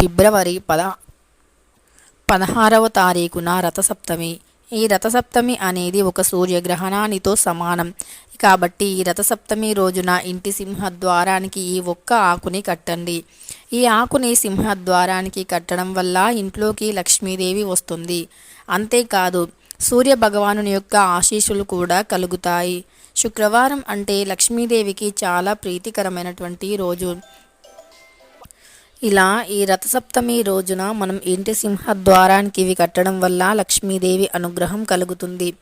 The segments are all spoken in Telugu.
ఫిబ్రవరి పద పదహారవ తారీఖున రథసప్తమి. ఈ రథసప్తమి అనేది ఒక సూర్యగ్రహణానితో సమానం. కాబట్టి ఈ రథసప్తమి రోజున ఇంటి సింహద్వారానికి ఈ ఒక్క ఆకుని కట్టండి. ఈ ఆకుని సింహద్వారానికి కట్టడం వల్ల ఇంట్లోకి లక్ష్మీదేవి వస్తుంది. అంతేకాదు సూర్య భగవానుని యొక్క ఆశీస్సులు కూడా కలుగుతాయి. శుక్రవారం అంటే లక్ష్మీదేవికి చాలా ప్రీతికరమైనటువంటి రోజు. ఇలా ఈ రథసప్తమి రోజున మనం ఇంటి సింహద్వారానికి ఇవి కట్టడం వల్ల లక్ష్మీదేవి అనుగ్రహం కలుగుతుంది.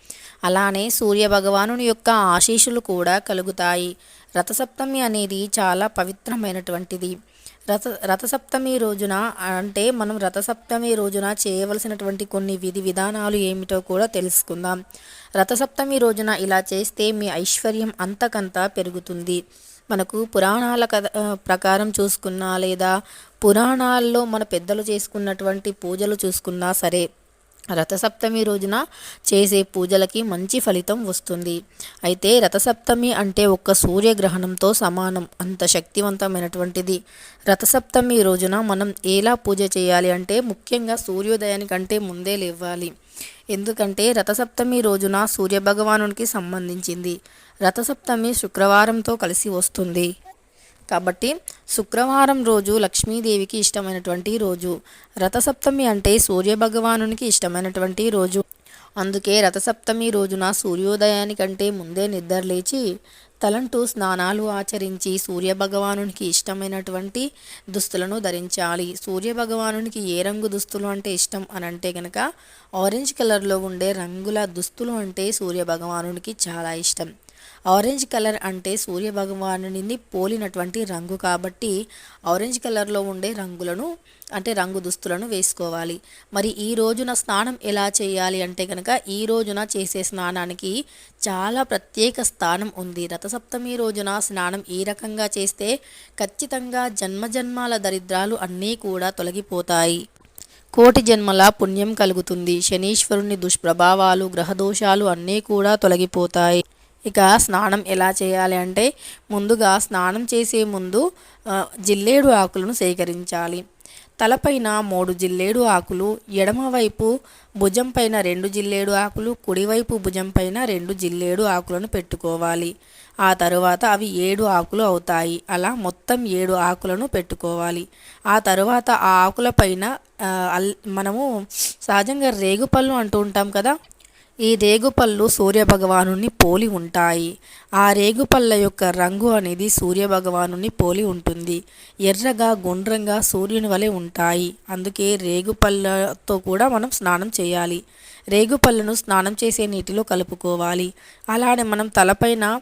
అలానే సూర్య భగవానుని యొక్క ఆశీస్సులు కూడా కలుగుతాయి. రథసప్తమి అనేది చాలా పవిత్రమైనటువంటిది. రథ రథసప్తమి రోజున అంటే మనం రథసప్తమి రోజున చేయవలసినటువంటి కొన్ని విధి విధానాలు ఏమిటో కూడా తెలుసుకుందాం. రథసప్తమి రోజున ఇలా చేస్తే మీ ఐశ్వర్యం అంతకంతా పెరుగుతుంది. మనకు పురాణాల కథ ప్రకారం చూసుకున్నా లేదా పురాణాల్లో మన పెద్దలు చేసుకున్నటువంటి పూజలు చూసుకున్నా సరే రథసప్తమి రోజున చేసే పూజలకి మంచి ఫలితం వస్తుంది. అయితే రథసప్తమి అంటే ఒక్క సూర్యగ్రహణంతో సమానం అంత శక్తివంతమైనటువంటిది. రథసప్తమి రోజున మనం ఎలా పూజ చేయాలి అంటే ముఖ్యంగా సూర్యోదయానికంటే ముందే లేవాలి. ఎందుకంటే రథసప్తమి రోజున సూర్యభగవానునికి సంబంధించింది. రథసప్తమి శుక్రవారంతో కలిసి వస్తుంది. కాబట్టి శుక్రవారం రోజు లక్ష్మీదేవికి ఇష్టమైనటువంటి రోజు. రథసప్తమి అంటే సూర్యభగవానునికి ఇష్టమైనటువంటి రోజు. అందుకే రథసప్తమి రోజున సూర్యోదయానికంటే ముందే నిద్రలేచి తలంటూ స్నానాలు ఆచరించి సూర్యభగవానునికి ఇష్టమైనటువంటి దుస్తులను ధరించాలి. సూర్యభగవానునికి ఏ రంగు దుస్తులు అంటే ఇష్టం అని అంటే కనుక ఆరెంజ్ కలర్లో ఉండే రంగుల దుస్తులు అంటే సూర్యభగవానునికి చాలా ఇష్టం. ఆరెంజ్ కలర్ అంటే సూర్య భగవానుని పోలినటువంటి రంగు కాబట్టి ఆరెంజ్ కలర్లో ఉండే రంగులను అంటే రంగు దుస్తులను వేసుకోవాలి. మరి ఈ రోజున స్నానం ఎలా చేయాలి అంటే కనుక ఈ రోజున చేసే స్నానానికి చాలా ప్రత్యేక స్థానం ఉంది. రథసప్తమి రోజున స్నానం ఈ రకంగా చేస్తే ఖచ్చితంగా జన్మజన్మాల దరిద్రాలు అన్నీ కూడా తొలగిపోతాయి. కోటి జన్మల పుణ్యం కలుగుతుంది. శనీశ్వరుని దుష్ప్రభావాలు గ్రహదోషాలు అన్నీ కూడా తొలగిపోతాయి. ఇక స్నానం ఎలా చేయాలి అంటే ముందుగా స్నానం చేసే ముందు జిల్లేడు ఆకులను సేకరించాలి. తలపైన మూడు జిల్లేడు ఆకులు ఎడమవైపు భుజం పైన రెండు జిల్లేడు ఆకులు కుడివైపు భుజం పైన రెండు జిల్లేడు ఆకులను పెట్టుకోవాలి. ఆ తరువాత అవి ఏడు ఆకులు అవుతాయి. అలా మొత్తం ఏడు ఆకులను పెట్టుకోవాలి. ఆ తరువాత ఆ ఆకుల పైన మనము సహజంగా రేగుపళ్ళు అంటూ ఉంటాం కదా ఈ రేగుపళ్ళు సూర్యభగవాను పోలి ఉంటాయి. ఆ రేగుపళ్ళ యొక్క రంగు అనేది సూర్యభగవాను పోలి ఉంటుంది. ఎర్రగా గుండ్రంగా సూర్యుని వలె ఉంటాయి. అందుకే రేగుపళ్ళతో కూడా మనం స్నానం చేయాలి. రేగుపళ్ళను స్నానం చేసే నీటిలో కలుపుకోవాలి. అలానే మనం తలపైన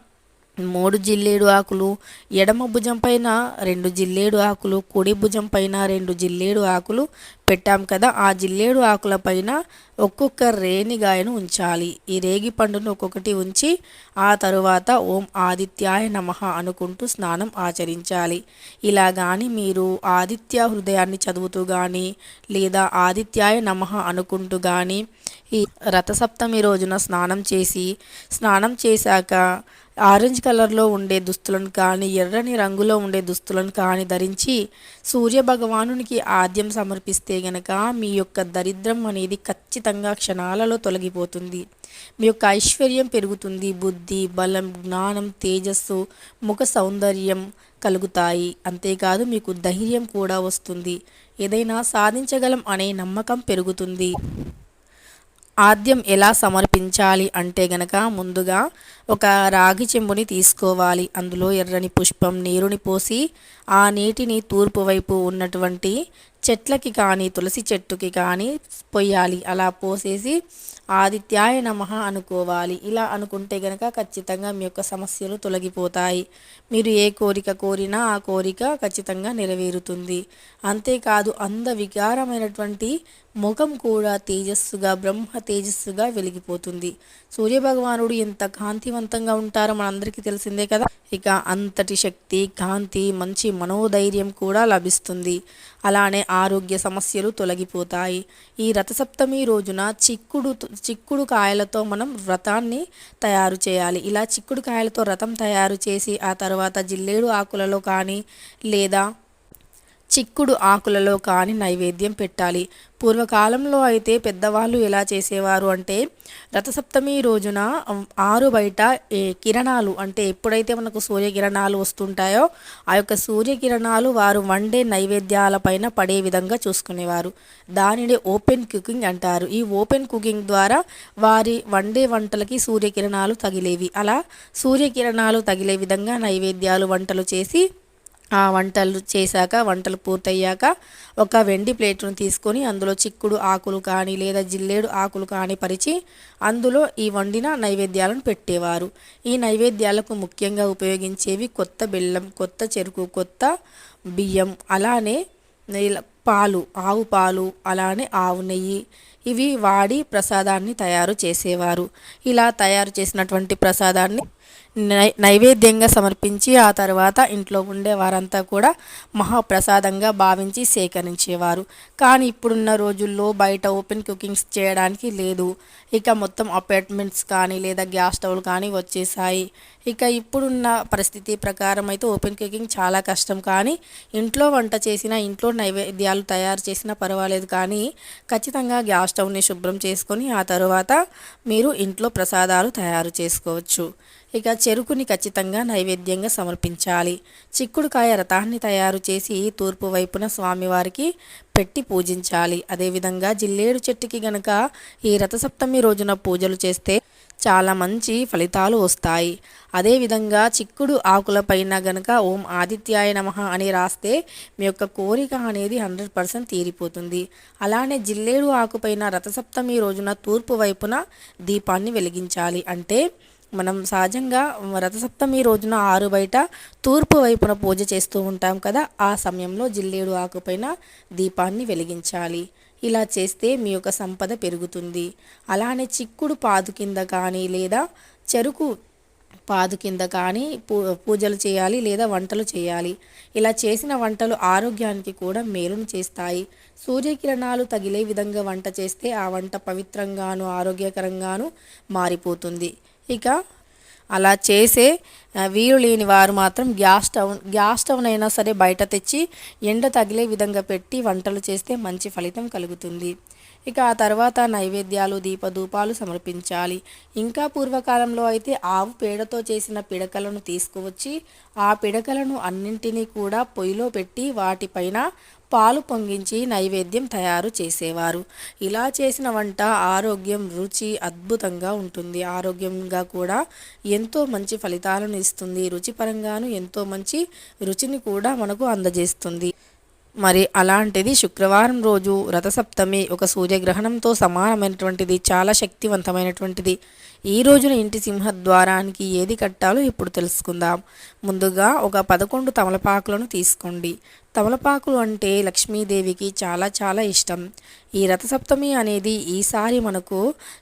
మూడు జిల్లేడు ఆకులు ఎడమ భుజం పైన రెండు జిల్లేడు ఆకులు కుడి భుజం పైన రెండు జిల్లేడు ఆకులు పెట్టాం కదా ఆ జిల్లేడు ఆకుల పైన ఒక్కొక్క రేణిగాయను ఉంచాలి. ఈ రేగి పండును ఒక్కొక్కటి ఉంచి ఆ తరువాత ఓం ఆదిత్యాయ నమ అనుకుంటూ స్నానం ఆచరించాలి. ఇలా కానీ మీరు ఆదిత్య హృదయాన్ని చదువుతూ కానీ లేదా ఆదిత్యాయ నమ అనుకుంటూ కానీ ఈ రథసప్తమి రోజున స్నానం చేసి స్నానం చేశాక ఆరెంజ్ కలర్లో ఉండే దుస్తులను కానీ ఎర్రని రంగులో ఉండే దుస్తులను కానీ ధరించి సూర్య భగవానునికి ఆద్యం సమర్పిస్తే గనక మీ యొక్క దరిద్రం అనేది ఖచ్చితంగా క్షణాలలో తొలగిపోతుంది. మీ యొక్క ఐశ్వర్యం పెరుగుతుంది. బుద్ధి బలం జ్ఞానం తేజస్సు ముఖ సౌందర్యం కలుగుతాయి. అంతేకాదు మీకు ధైర్యం కూడా వస్తుంది. ఏదైనా సాధించగలం అనే నమ్మకం పెరుగుతుంది. ఆద్యం ఎలా సమర్పించాలి అంటే గనక ముందుగా ఒక రాగి చెంబుని తీసుకోవాలి. అందులో ఎర్రని పుష్పం నీరుని పోసి ఆ నీటిని తూర్పు వైపు ఉన్నటువంటి చెట్లకి కానీ తులసి చెట్టుకి కానీ పొయ్యాలి. అలా పోసేసి ఆదిత్యాయ నమ అనుకోవాలి. ఇలా అనుకుంటే గనక ఖచ్చితంగా మీ యొక్క సమస్యలు తొలగిపోతాయి. మీరు ఏ కోరిక కోరినా ఆ కోరిక ఖచ్చితంగా నెరవేరుతుంది. అంతేకాదు అంద వికారమైనటువంటి ముఖం కూడా తేజస్సుగా బ్రహ్మ తేజస్సుగా వెలిగిపోతుంది. సూర్యభగవానుడు ఎంత కాంతివంతంగా ఉంటారో మనందరికీ తెలిసిందే కదా. ఇక అంతటి శక్తి కాంతి మంచి మనోధైర్యం కూడా లభిస్తుంది. అలానే ఆరోగ్య సమస్యలు తొలగిపోతాయి. ఈ రథసప్తమి రోజున చిక్కుడు చిక్కుడు కాయలతో మనం వ్రతాన్ని తయారు చేయాలి. ఇలా చిక్కుడు కాయలతో రథం తయారు చేసి ఆ తర్వాత జిల్లేడు ఆకులలో కానీ లేదా చిక్కుడు ఆకులలో కాని నైవేద్యం పెట్టాలి. పూర్వకాలంలో అయితే పెద్దవాళ్ళు ఎలా చేసేవారు అంటే రథసప్తమి రోజున ఆరు బయట ఏ కిరణాలు అంటే ఎప్పుడైతే మనకు సూర్యకిరణాలు వస్తుంటాయో ఆ యొక్క సూర్యకిరణాలు వారు వండే నైవేద్యాలపైన పడే విధంగా చూసుకునేవారు. దానిని ఓపెన్ కుకింగ్ అంటారు. ఈ ఓపెన్ కుకింగ్ ద్వారా వారి వండే వంటలకి సూర్యకిరణాలు తగిలేవి. అలా సూర్యకిరణాలు తగిలే విధంగా నైవేద్యాలు వంటలు చేసి ఆ వంటలు చేశాక వంటలు పూర్తయ్యాక ఒక వెండి ప్లేట్ను తీసుకొని అందులో చిక్కుడు ఆకులు కానీ లేదా జిల్లేడు ఆకులు కానీ పరిచి అందులో ఈ వండిన నైవేద్యాలను పెట్టేవారు. ఈ నైవేద్యాలకు ముఖ్యంగా ఉపయోగించేవి కొత్త బెల్లం కొత్త చెరుకు కొత్త బియ్యం అలానే పాలు ఆవు పాలు అలానే ఆవు నెయ్యి. ఇవి వాడి ప్రసాదాన్ని తయారు చేసేవారు. ఇలా తయారు చేసినటువంటి ప్రసాదాన్ని నైవేద్యంగా సమర్పించి ఆ తర్వాత ఇంట్లో ఉండే వారంతా కూడా మహాప్రసాదంగా భావించి సేకరించేవారు. కానీ ఇప్పుడున్న రోజుల్లో బయట ఓపెన్ కుకింగ్స్ చేయడానికి లేదు. ఇక మొత్తం అపార్ట్మెంట్స్ కానీ లేదా గ్యాస్ స్టవ్లు కానీ వచ్చేసాయి ఇక ఇప్పుడున్న పరిస్థితి ప్రకారం అయితే ఓపెన్ కుకింగ్ చాలా కష్టం. కానీ ఇంట్లో వంట చేసిన ఇంట్లో నైవేద్యాలు తయారు చేసినా పర్వాలేదు. కానీ ఖచ్చితంగా గ్యాస్ స్టవ్ని శుభ్రం చేసుకొని ఆ తర్వాత మీరు ఇంట్లో ప్రసాదాలు తయారు చేసుకోవచ్చు. ఇక చెరుకుని ఖచ్చితంగా నైవేద్యంగా సమర్పించాలి. చిక్కుడుకాయ రథాన్ని తయారు చేసి తూర్పు వైపున స్వామివారికి పెట్టి పూజించాలి. అదేవిధంగా జిల్లేడు చెట్టుకి గనక ఈ రథసప్తమి రోజున పూజలు చేస్తే చాలా మంచి ఫలితాలు వస్తాయి. అదేవిధంగా చిక్కుడు ఆకులపైన గనక ఓం ఆదిత్యాయ నమ అని రాస్తే మీ యొక్క కోరిక అనేది హండ్రెడ్ పర్సెంట్ తీరిపోతుంది. అలానే జిల్లేడు ఆకుపైన రథసప్తమి రోజున తూర్పు వైపున దీపాన్ని వెలిగించాలి. అంటే మనం సహజంగా రథసప్తమి రోజున ఆరు బయట తూర్పు వైపున పూజ చేస్తూ ఉంటాం కదా ఆ సమయంలో జిల్లేడు ఆకుపైన దీపాన్ని వెలిగించాలి. ఇలా చేస్తే మీ యొక్క సంపద పెరుగుతుంది. అలానే చిక్కుడు పాదు కింద కానీ లేదా చెరుకు పాదు కింద కానీ పూ పూజలు చేయాలి లేదా వంటలు చేయాలి. ఇలా చేసిన వంటలు ఆరోగ్యానికి కూడా మేలును చేస్తాయి. సూర్యకిరణాలు తగిలే విధంగా వంట చేస్తే ఆ వంట పవిత్రంగాను ఆరోగ్యకరంగాను మారిపోతుంది. ఇక అలా చేసే వీలు లేని వారు మాత్రం గ్యాస్ స్టవ్ గ్యాస్ స్టవ్ అయినా సరే బయట తెచ్చి ఎండ తగిలే విధంగా పెట్టి వంటలు చేస్తే మంచి ఫలితం కలుగుతుంది. ఇక ఆ తర్వాత నైవేద్యాలు దీపధూపాలు సమర్పించాలి. ఇంకా పూర్వకాలంలో అయితే ఆవు పేడతో చేసిన పిడకలను తీసుకువచ్చి ఆ పిడకలను అన్నింటినీ కూడా పొయ్యిలో పెట్టి వాటిపైన పాలు పొంగించి నైవేద్యం తయారు చేసేవారు. ఇలా చేసిన వంట ఆరోగ్యం రుచి అద్భుతంగా ఉంటుంది. ఆరోగ్యంగా కూడా ఎంతో మంచి ఫలితాలను ఇస్తుంది. రుచిపరంగాను ఎంతో మంచి రుచిని కూడా మనకు అందజేస్తుంది. మరి అలాంటిది శుక్రవారం రోజు రథసప్తమి ఒక సూర్యగ్రహణంతో సమానమైనటువంటిది చాలా శక్తివంతమైనటువంటిది. ఈ రోజున ఇంటి సింహద్వారానికి ఏది కట్టాలో ఇప్పుడు తెలుసుకుందాం. ముందుగా ఒక పదకొండు తమలపాకులను తీసుకోండి. తమలపాకులు అంటే లక్ష్మీదేవికి చాలా చాలా ఇష్టం. ఈ రథసప్తమి అనేది ఈసారి మనకు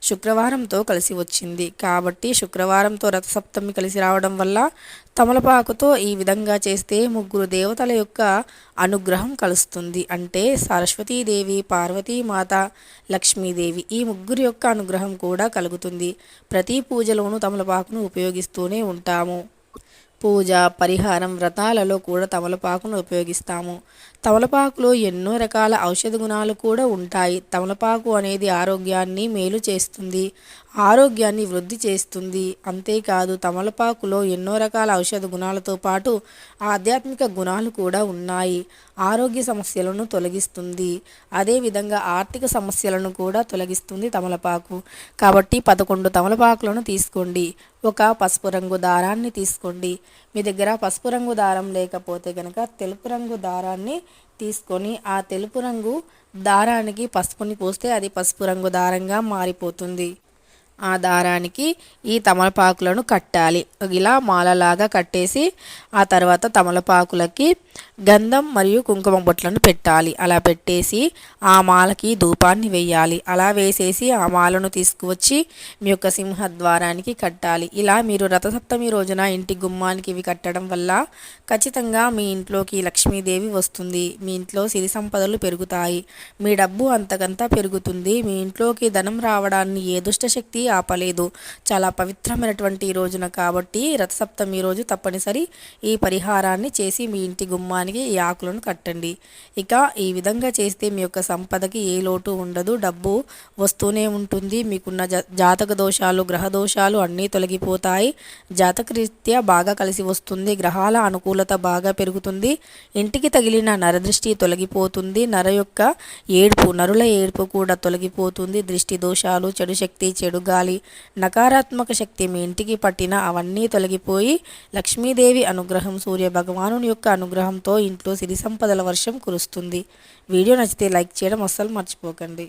శుక్రవారంతో కలిసి వచ్చింది. కాబట్టి శుక్రవారంతో రథసప్తమి కలిసి రావడం వల్ల తమలపాకుతో ఈ విధంగా చేస్తే ముగ్గురు దేవతల యొక్క అనుగ్రహం కలుస్తుంది. అంటే సరస్వతీదేవి పార్వతీమాత లక్ష్మీదేవి ఈ ముగ్గురు యొక్క అనుగ్రహం కూడా కలుగుతుంది. ప్రతి పూజలోనూ తమలపాకును ఉపయోగిస్తూనే ఉంటాము. పూజ పరిహారం వ్రతాలలో కూడా తమలపాకును ఉపయోగిస్తాము. తమలపాకులో ఎన్నో రకాల ఔషధ గుణాలు కూడా ఉంటాయి. తమలపాకు అనేది ఆరోగ్యాన్ని మేలు చేస్తుంది. ఆరోగ్యాన్ని వృద్ధి చేస్తుంది. అంతేకాదు తమలపాకులో ఎన్నో రకాల ఔషధ గుణాలతో పాటు ఆధ్యాత్మిక గుణాలు కూడా ఉన్నాయి. ఆరోగ్య సమస్యలను తొలగిస్తుంది. అదేవిధంగా ఆర్థిక సమస్యలను కూడా తొలగిస్తుంది తమలపాకు. కాబట్టి పదకొండు తమలపాకులను తీసుకోండి. ఒక పసుపు రంగు దారాన్ని తీసుకోండి. మీ దగ్గర పసుపు రంగు దారం లేకపోతే కనుక తెలుపు రంగు దారాన్ని తీసుకొని ఆ తెలుపు రంగు దారానికి పసుపుని పోస్తే అది పసుపు రంగు దారంగా మారిపోతుంది. ఆ దారానికి ఈ తమలపాకులను కట్టాలి. ఇలా మాలలాగా కట్టేసి ఆ తర్వాత తమలపాకులకి గంధం మరియు కుంకుమ బొట్లను పెట్టాలి. అలా పెట్టేసి ఆ మాలకి ధూపాన్ని వేయాలి. అలా వేసేసి ఆ మాలను తీసుకువచ్చి మీ యొక్క సింహద్వారానికి కట్టాలి. ఇలా మీరు రథసప్తమి రోజున ఇంటి గుమ్మానికి ఇవి కట్టడం వల్ల ఖచ్చితంగా మీ ఇంట్లోకి లక్ష్మీదేవి వస్తుంది. మీ ఇంట్లో సిరి సంపదలు పెరుగుతాయి. మీ డబ్బు అంతకంతా పెరుగుతుంది. మీ ఇంట్లోకి ధనం రావడాన్ని ఏ దుష్టశక్తి ఆపలేదు. చాలా పవిత్రమైనటువంటి ఈ రోజున కాబట్టి రథసప్తమి రోజు తప్పనిసరి ఈ పరిహారాన్ని చేసి మీ ఇంటి గుమ్మానికి ఈ ఆకులను కట్టండి. ఇక ఈ విధంగా చేస్తే మీ యొక్క సంపదకి ఏ లోటు ఉండదు. డబ్బు వస్తూనే ఉంటుంది. మీకున్న జాతక దోషాలు గ్రహ దోషాలు అన్నీ తొలగిపోతాయి. జాతకరీత్యా బాగా కలిసి వస్తుంది. గ్రహాల అనుకూలత బాగా పెరుగుతుంది. ఇంటికి తగిలిన నరదృష్టి తొలగిపోతుంది. నర యొక్క ఏడుపు నరుల ఏడుపు కూడా తొలగిపోతుంది. దృష్టి దోషాలు చెడు శక్తి చెడు కలగాలి నకారాత్మక శక్తి మీ ఇంటికి పట్టిన అవన్నీ తొలగిపోయి లక్ష్మీదేవి అనుగ్రహం సూర్య భగవానుని యొక్క అనుగ్రహంతో ఇంట్లో సిరి సంపదల వర్షం కురుస్తుంది. వీడియో నచ్చితే లైక్ చేయడం అస్సలు మర్చిపోకండి.